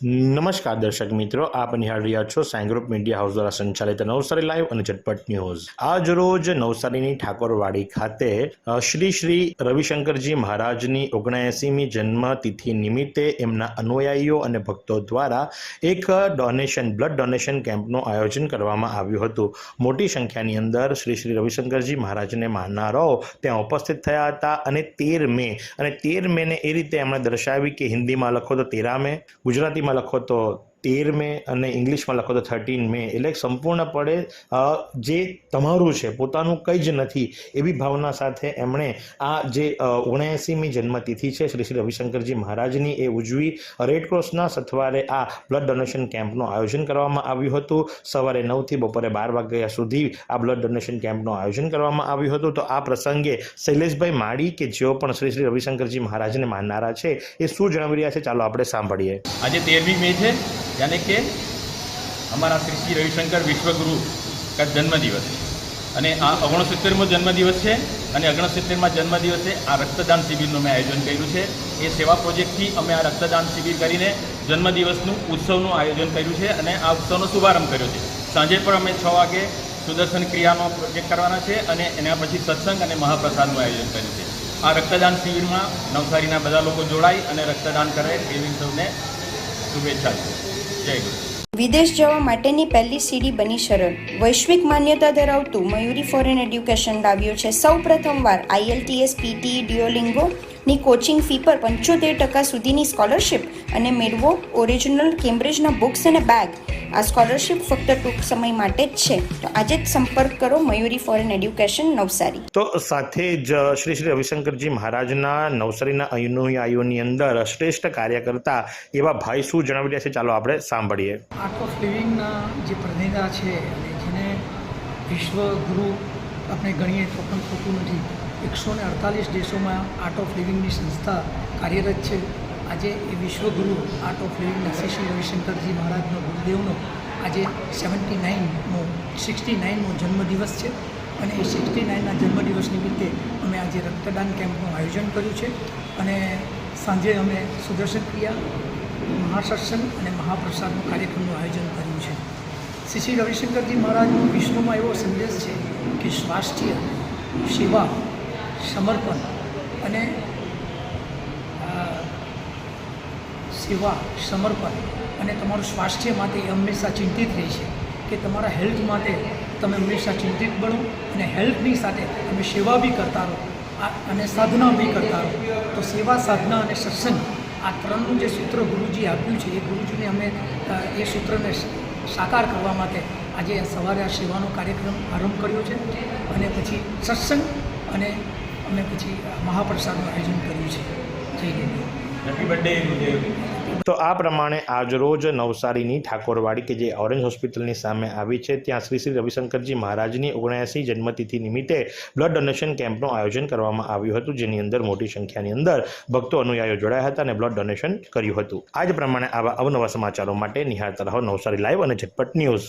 નમસ્કાર દર્શક મિત્રો, આપ નિહાળ રહ્યા છો સાઈ ગ્રુપ મીડિયા હાઉસ દ્વારા સંચાલિત નવસારી લાઈવ અને ઝટપટ ન્યૂઝ. આજ રોજ નવસારીની ઠાકોરવાડી ખાતે શ્રી શ્રી રવિશંકરજી મહારાજની ઓગણએંસીમી જન્મતિથિ નિમિત્તે એમના અનુયાયીઓ અને ભક્તો દ્વારા એક ડોનેશન બ્લડ ડોનેશન કેમ્પનું આયોજન કરવામાં આવ્યું હતું. મોટી સંખ્યાની અંદર શ્રી શ્રી રવિશંકરજી મહારાજને માનનારાઓ ત્યાં ઉપસ્થિત થયા હતા અને તેર મે, અને તેર મેને એ રીતે એમણે દર્શાવી કે હિન્દીમાં લખો તો તેરા મે, ગુજરાતીમાં લખો તો તેર મે અને ઇંગ્લિશમાં લખો તો થર્ટીન મે. એટલે સંપૂર્ણપણે જે તમારું છે, પોતાનું કંઈ જ નથી, એવી ભાવના સાથે એમણે આ જે ઓગણએંસીમી જન્મતિથિ છે, શ્રી શ્રી રવિશંકરજી મહારાજની એ ઉજવી. રેડક્રોસના સથવારે આ બ્લડ ડોનેશન કેમ્પનું આયોજન કરવામાં આવ્યું હતું. સવારે નવથી બપોરે બાર વાગ્યા સુધી આ બ્લડ ડોનેશન કેમ્પનું આયોજન કરવામાં આવ્યું હતું. તો આ પ્રસંગે શૈલેષભાઈ માળી કે જેઓ પણ શ્રી શ્રી રવિશંકરજી મહારાજને માનનારા છે, એ શું જણાવી રહ્યા છે? ચાલો આપણે સાંભળીએ. આજે તેરમી મે છે. यानी કે અમારા શ્રી શ્રી રવિશંકર વિશ્વગુરુ કા જન્મદિવસ. અને આ ઓગણસિત્તેરમો જન્મદિવસ છે અને ઓગણસિત્તેરમાં જન્મદિવસે આ રક્તદાન શિબિરનું મેં આયોજન કર્યું છે. એ સેવા પ્રોજેક્ટથી અમે આ રક્તદાન શિબિર કરીને જન્મદિવસનું, ઉત્સવનું આયોજન કર્યું છે અને આ ઉત્સવનો શુભારંભ કર્યો છે. સાંજે પણ અમે છ વાગે સુદર્શન ક્રિયાનો પ્રોજેક્ટ કરવાના છે અને એના પછી સત્સંગ અને મહાપ્રસાદનું આયોજન કર્યું છે. આ રક્તદાન શિબિરમાં નવસારીના બધા લોકો જોડાય અને રક્તદાન કરે એવી સૌને શુભેચ્છા છે. વિદેશ જવા માટેની પહેલી સીડી બની સરળ વૈશ્વિક માન્યતા ધરાવતું મયુરી ફોરેન એડ્યુકેશન લાવ્યું છે. સૌ પ્રથમવાર આઈએલટીએસ પીટી ડિયોલિંગો ની કોચિંગ ફી પર પંચોતેર ટકા સુધીની સ્કોલરશિપ અને મેળવો ઓરિજિનલ કેમ્બ્રિજના બુક્સ અને બેગ આ સ્કોલરશિપ ફક્ત ટૂંક સમય માટે જ છે. તો આજે જ સંપર્ક કરો મયુરી ફોરેન એડ્યુકેશન નવસારી. તો સાથે જ શ્રી શ્રી રવિશંકરજી મહારાજના નવસારીના અનુયાયીઓની અંદર શ્રેષ્ઠ કાર્ય કરતા એવા ભાઈ શું જણાવી રહ્યા છે? ચાલો આપણે સાંભળીએ. આર્ટ ઓફ લિવિંગના જે પ્રણેતા છે અને જેને વિશ્વગુરુ આપણે ગણીએ તો પણ ખોટું નથી. એકસો ને અડતાલીસ દેશોમાં આર્ટ ઓફ લિવિંગની સંસ્થા કાર્યરત છે. આજે એ વિશ્વગુરુ આર્ટ ઓફ લિવિંગના શ્રી શ્રી રવિશંકરજી મહારાજનો ગુરુદેવનો આજે સેવન્ટી નાઇનનો સિક્સટી નાઇનનો જન્મદિવસ છે અને એ સિક્સટી નાઇનના જન્મદિવસ નિમિત્તે અમે આજે રક્તદાન કેમ્પનું આયોજન કર્યું છે અને સાંજે અમે સુદર્શન ક્રિયા, મહાસત્સંગ અને મહાપ્રસાદનું કાર્યક્રમનું આયોજન કર્યું છે. શ્રી શ્રી રવિશંકરજી મહારાજનો વિશ્વમાં એવો સંદેશ છે કે સ્વાસ્થ્ય, સેવા સમર્પણ અને સેવા, સમર્પણ અને તમારું સ્વાસ્થ્ય માટે એ હંમેશા ચિંતિત રહે છે કે તમારા હેલ્થ માટે તમે હંમેશા ચિંતિત બનો અને હેલ્થની સાથે તમે સેવા બી કરતા રહો અને સાધના બી કરતા રહો. તો સેવા, સાધના અને સત્સંગ આ ત્રણનું જે સૂત્ર ગુરુજી આપ્યું છે, એ ગુરુજીને અમે એ સૂત્રને સાકાર કરવા માટે આજે સવારે આ સેવાનો કાર્યક્રમ આરંભ કર્યો છે. અને પછી સત્સંગ અને અમે પછી મહાપ્રસાદનું આયોજન કર્યું છે. જય તો આ પ્રમાણે આજરોજ નવસારીની ઠાકોરવાડી કે જે ઓરેન્જ હોસ્પિટલની સામે આવી છે ત્યાં શ્રી શ્રી રવિશંકરજી મહારાજની ઓગણ્યાસી જન્મતિથિ નિમિત્તે બ્લડ ડોનેશન કેમ્પનું આયોજન કરવામાં આવ્યું હતું જેની અંદર મોટી સંખ્યાની અંદર ભક્તો અનુયાયીઓ જોડાયા હતા અને બ્લડ ડોનેશન કર્યું હતું. આ જ પ્રમાણે આવા અવનવા સમાચારો માટે નિહાળતા રહો નવસારી લાઈવ અને ઝટપટ ન્યૂઝ.